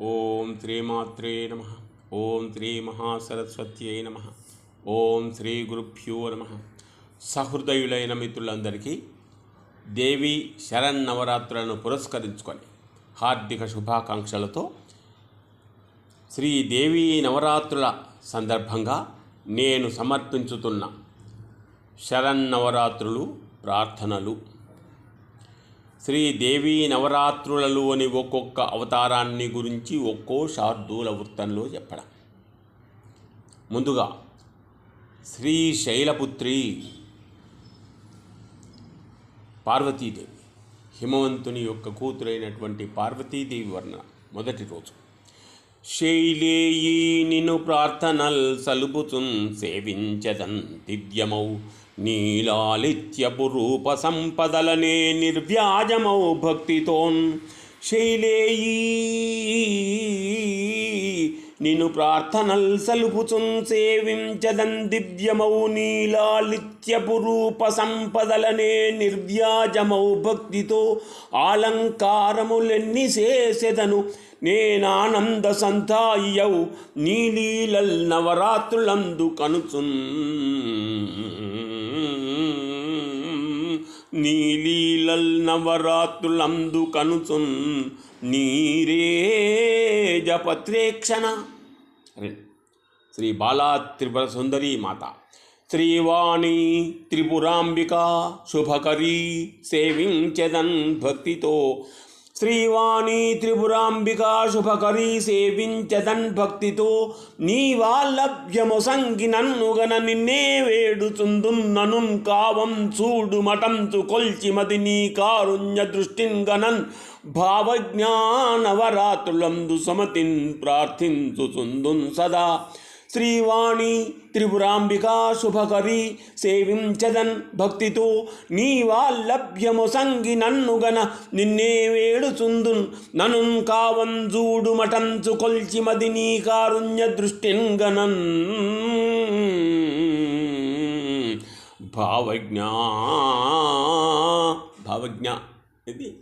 ఓం శ్రీమాత్రే నమ. ఓం శ్రీ మహాసరస్వత్యై నమ. ఓం శ్రీ గురుభ్యో నమ. సహృదయులైన మిత్రులందరికీ దేవి శరన్నవరాత్రులను పురస్కరించుకొని హార్దిక శుభాకాంక్షలతో శ్రీదేవి నవరాత్రుల సందర్భంగా నేను సమర్పించుతున్న శరన్నవరాత్రులు ప్రార్థనలు శ్రీదేవి నవరాత్రులలోని ఒక్కొక్క అవతారాన్ని గురించి ఒక్కో శార్దూల వృత్తంలో చెప్పడం. ముందుగా శ్రీ శైలపుత్రి పార్వతీదేవి హిమవంతుని యొక్క కూతురైనటువంటి పార్వతీదేవి వర్ణన మొదటి రోజు. శైలేయీ నిను ప్రార్థనల్ సలుపుచున్ సేవించదన్ దివ్యమౌ నీలాలిత్యపు రూప సంపదలనే నిర్వ్యాజమౌ భక్తితోన్ శైలేయీ నిను ప్రార్థనల్ సలుపుచున్ సేవించదన్ దివ్యమౌ నీలాలిత్యపు రూప సంపదలనే నిర్వ్యాజమౌ భక్తితో ఆలంకారములెన్ని చేసెదను. నేనానంద సంతాయ్యౌ నీలీలల్ నవరాత్రులందు కనుచున్. నీలీలల్ నవరాత్రులందు కనుచున్. నీరే జపత్రేక్షణ రెండు శ్రీ బాలా త్రిపుర సుందరీ మాత శ్రీవాణి త్రిపురాంబిక శుభకరీ సేవించదన్ భక్తితో శ్రీవాణి త్రిపురాంబికా శుభకరీ సేవించదన్ భక్తితో నీ వాల్లభ్యము సంగి నన్నుగన నిన్నే వేడుచుందున్నను కావం చూడు మటంచు కొల్చి మది నీ కారుణ్య దృష్టిన్ గనన్ భావజ్ఞానవరాత్రులందు సమతిన్ ప్రార్థించుచుందున్ సదా. శ్రీవాణి త్రిపురాంబికా శుభకరి సేవించదన్ భక్తితో నీ వాల్లభ్యము సంగి నన్నుగన నిన్నే వేడుచుందున్. ననున్ కావం జూడు మటంచు కొల్చి మది నీ కారుణ్య దృష్టిన్ భావజ్ఞ భావజ్ఞ ఇది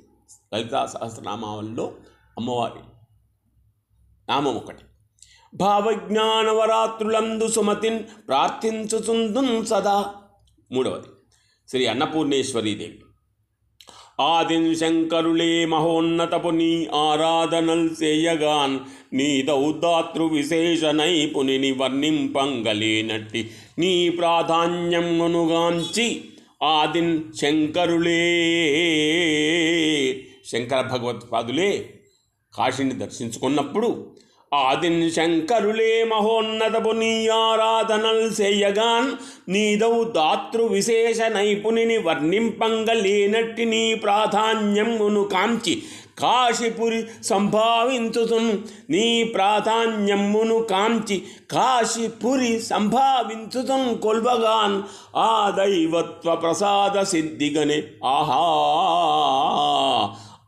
లలితా సహస్రనామావల్లో అమ్మవారి నామం ఒకటి. భావజ్ఞానవరాత్రులందు సుమతిన్ ప్రార్థించుచుందున్ సదా. మూడవది శ్రీ అన్నపూర్ణేశ్వరీదేవి ఆదిన్ శంకరులే మహోన్నతపు నీ ఆరాధనల్ చేయగాన్ నీ దౌదాతృ విశేష నైపుణిని వర్ణింపంగలేనట్టి నీ ప్రాధాన్యమునుగాంచి ఆదిన్ శంకరులే శంకర భగవత్పాదులే కాశీని దర్శించుకున్నప్పుడు ఆదిన్ శంకరులే మహోన్నతపు నీ ఆరాధనల్ చేయగాన్ నీదౌ దాతృ విశేష నైపుణిని వర్ణింపంగలేనట్టి నీ ప్రాధాన్యమును కాంచి కాశీపురి సంభావించుతున్ నీ ప్రాధాన్యమును కాంచి కాశీపురి సంభావించుతున్ కొల్వగాన్ ఆ దైవత్వ ప్రసాద సిద్ధిగనే. ఆహా!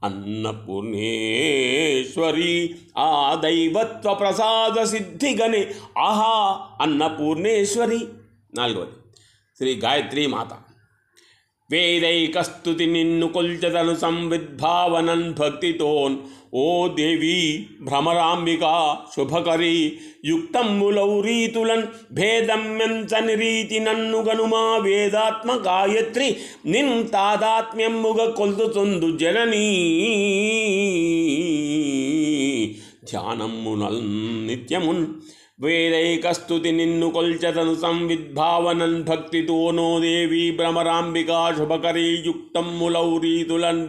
అన్నపూర్ణేశ్వరి ఆ దైవత్వ ప్రసాద సిద్ధిగని ఆహా అన్నపూర్ణేశ్వరి. నాలుగవది. శ్రీ గాయత్రీ మాత. వేదైకస్తుతి నిన్ను కొల్చదను సంవిద్భావనన్ భక్తితోన్. ఓ దేవి భ్రమరాంబిక శుభకరి యుక్తమ్ములౌ రీతులన్ భేదమ్యంచని రీతి నన్ను గనుమా వేదాత్మ గాయత్రి నిన్ తాదాత్మ్యముగ కొల్తుచుందు జననీ. ధ్యానమ్మునల్ నిత్యమున్ వేదైకస్తుతి నిన్ను కొల్చతను సంవిద్భావనన్ భక్తితో నో దేవి భ్రమరాంబికా శుభకరీ యుక్తమ్ములౌ రీతులన్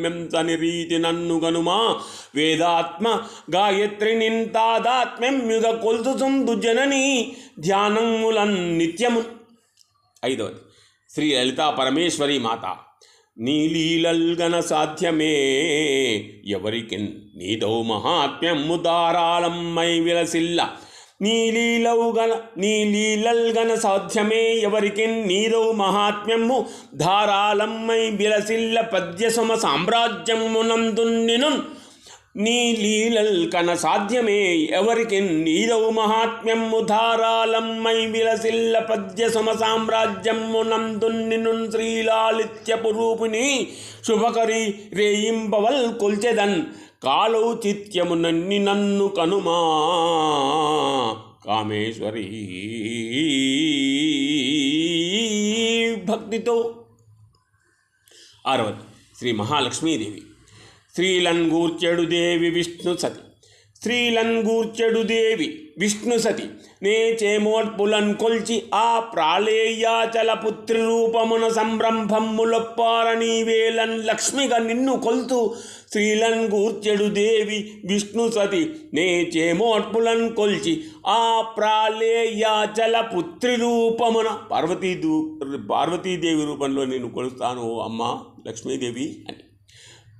మెంతని రీతి నన్ను గనుమా వేదాత్మ గాయత్రి నింతాదాత్మ్యం యుగ కొల్చుచుందు జనని ధ్యానములన్ నిత్యము ఐదవది శ్రీ లలితా పరమేశ్వరి మాత నీలీలల్గన సాధ్యమే ఎవరికి నీదౌ మహాత్మ్యము ధారాళమ్మై విలసిల్ల నీలీలౌగన నీలీలల్గన సాధ్యమే ఎవరికి నీరవు మహాత్మ్యము ధారాళమ్మై విలసిల్ల పద్యసమ సామ్రాజ్యమునందున్నినున్ నీ లీలల్ కన సాధ్యమే ఎవరికి నీదవు మహాత్మ్యము ధారాళమ్మై విలసిల్ల పద్య సమ సామ్రాజ్యము నందున్నిను శ్రీలాలిత్యపు రూపిణి శుభకరి రేయింబవల్ కొల్చెదన్ కాలౌ చిత్యము నన్ని నన్ను కనుమా. కామేశ్వరి భక్తితో. ఆరవది. శ్రీ మహాలక్ష్మీదేవి. శ్రీలంగూర్చెడు దేవి విష్ణు సతి. శ్రీలంగూర్చెడు దేవి విష్ణు సతి. నే చేమోట్పులన్ కొల్చి ఆ ప్రాళేయాచల పుత్రి రూపమున సంరంభమ్ములొప్పారని వేలన్ లక్ష్మిగా నిన్ను కొల్తు శ్రీలంగూర్చెడు దేవి విష్ణు సతి. నే చేమోట్పులన్ కొల్చి ఆ ప్రాళేయాచల పుత్రి రూపమున పార్వతీ దూ పార్వతీదేవి రూపంలో నేను కొలుస్తాను. ఓ అమ్మ లక్ష్మీదేవి అని.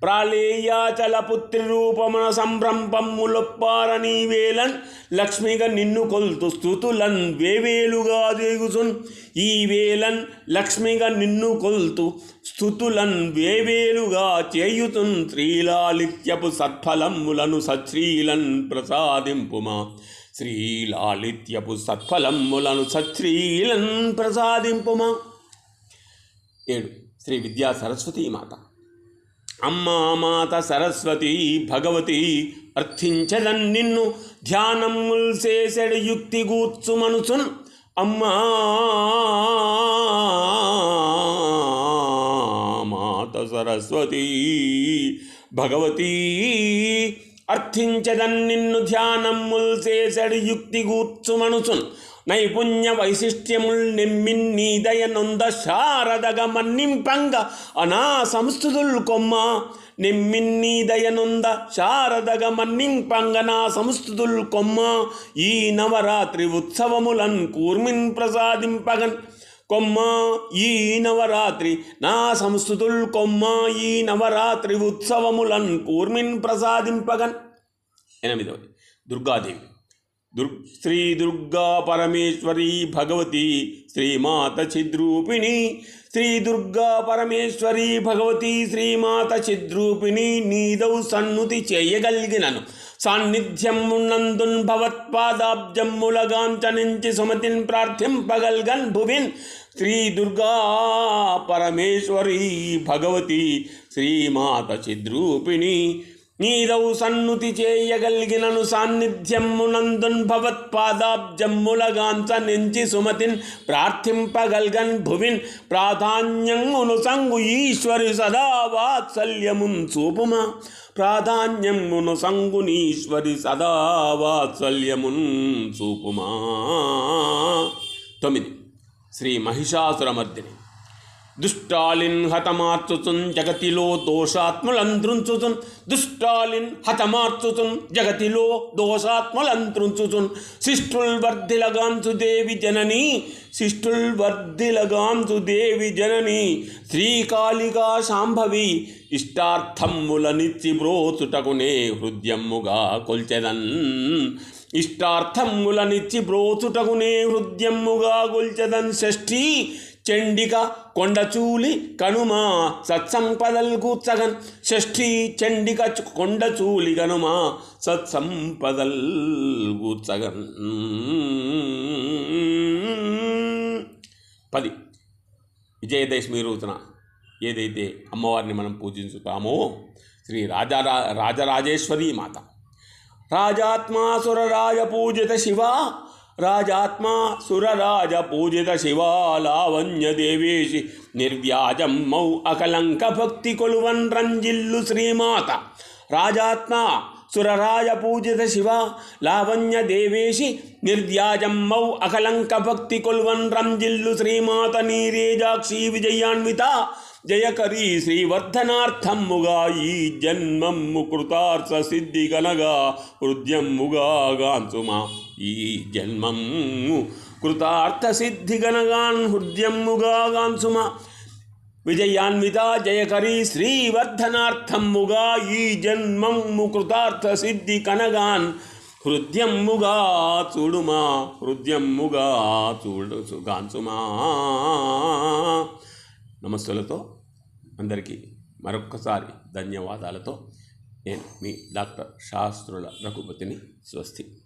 ప్రాళేయాచల పుత్రి రూపమున సంభ్రంపమ్ములొప్పారని వేలన్ లక్ష్మిగా నిన్ను కొల్తు స్థుతులన్ వేవేలుగా దేగుసున్ ఈ వేలన్ లక్ష్మిగా నిన్ను కొల్తు స్థుతులన్ వేవేలుగా చేయుతున్ శ్రీలాలిత్యపు సత్ఫలములను సశ్రీలన్ ప్రసాదింపుమా. శ్రీలాలిత్యపు సత్ఫలములను సశ్రీలన్ ప్రసాదింపుమా. ఏడు. శ్రీ విద్యా సరస్వతీ మాత. అమ్మా మాత సరస్వతి భగవతి అర్థించదన్ నిన్ను ధ్యానముల్ చేసెడు యుక్తి గూర్చు మనుసున్. అమ్మా మాత సరస్వతి భగవతి అర్థించదన్ నిన్ను ధ్యానముల్ చేసెడు యుక్తి గూర్చు మనుసున్. నైపుణ్య వైశిష్ట్యముల్ నెమ్మిన్ నొంద శారదగ మన్నింపంగ అనా సంస్థుతుల్ కొమ్మ నెమ్మిన్ని నొంద శారదగ మన్నింపంగ నా సంస్థుతుల్ కొమ్మ ఈ నవరాత్రి ఉత్సవములన్ కూర్మిన్ ప్రసాదింపగన్ కొమ్మ. ఈ నవరాత్రి నా సంస్థుతుల్ కొమ్మ ఈ నవరాత్రి ఉత్సవములన్ కూర్మిన్ ప్రసాదింపగన్. ఎనిమిదవది దుర్గాదేవి. దుర్ శ్రీ దుర్గా పరమేశ్వరి భగవతి శ్రీమాత చిద్రూపిణి శ్రీ దుర్గా పరమేశ్వరి భగవతి శ్రీమాత చిద్రూపిణి నీదౌ సన్నుతి చేయగలిగినను. సాన్నిధ్యం ఉన్నందున్ భవత్పాదాబ్జమ్ములగాంచనించి సుమతిన్ ప్రార్థింపగల్గన్ భువిన్. శ్రీ దుర్గా పరమేశ్వరి భగవతి శ్రీమాత చిద్రూపిణి నీరవు సన్నుతి చేయగలిగినను సాన్నిధ్యమ్మునందున్ భవత్పాదాబ్జమ్ములగాంచ నుంచి సుమతిన్ ప్రార్థింపగల్గన్ భువిన్ ప్రాధాన్యమును సంగు ఈశ్వరి సదా వాత్సల్యమున్ చూపుమా ప్రాధాన్యమును సంగునీశ్వరి సదా వాత్సల్యమున్ చూపుమా తొమ్మిది. శ్రీ మహిషాసురమర్దిని. దుష్టాలిన్ హతమార్చుతున్ జగతిలో దోషాత్మలంతృంచుతున్ దుష్టాలిన్ హతమార్చుతున్ జగతిలో దోషాత్మలంతృంచుతున్ శిష్టుల్ వర్ధిలగాంసు దేవి జనని శిష్టుల్ వర్ధిలగాంసు దేవి జనని. శ్రీకాళిగా శాంభవి ఇష్టార్థమ్ములనిచ్చి బ్రోచుటకునే హృదయముగా కొల్చెదన్. ఇష్టార్థములనిచ్చి బ్రోచుటకునే హృదయముగా కొల్చెదన్ షష్ఠీ చండిక కొండచూలి కనుమ సత్సంపదల్ కూర్చగన్. షష్ఠి చండిక కొండచూలి కనుమ సత్సంపదల్ కూర్చగన్. పది. విజయదశమి రోజున ఏదైతే అమ్మవారిని మనం పూజించుతామో శ్రీ రాజా రాజరాజేశ్వరీ మాత. రాజాత్మాసురరాయ పూజిత శివ రాజాత్మా సురరాజ పూజిత శివ లావణ్య నిర్వ్యాజం మౌ అకలంక భక్తి కొలువన్ రంజిల్లు శ్రీమాత. రాజాత్మ సురరాజ పూజిత శివ లావణ్య దేవేశి. నిర్వ్యాజం మౌ అకలంక భక్తి కొల్వన్ రంజిల్లు శ్రీమాత. నీరేజాక్షి విజయాన్విత. జయకరీ శ్రీవర్ధనార్థమ్ముగా ఈ జన్మమ్ము కృతార్థ సిద్ధి గనగా హృదయమ్ముగా గాంచుమా. ఈ జన్మమ్ము కృతార్థ సిద్ధి గనగాన్ హృదయమ్ముగా గాంచుమా. విజయాన్విత జయకరీ శ్రీవర్ధనార్థమ్ముగా ఈ జన్మమ్ము కృతార్థ సిద్ధి కనగాన్ హృదయమ్ముగా చూడుమా. హృదయమ్ముగా చూడు గాంచుమా. నమస్తులతో అందరికీ మరొక్కసారి ధన్యవాదాలతో నేను మీ డాక్టర్ శాస్త్రుల రఘుపతిని స్వస్తి.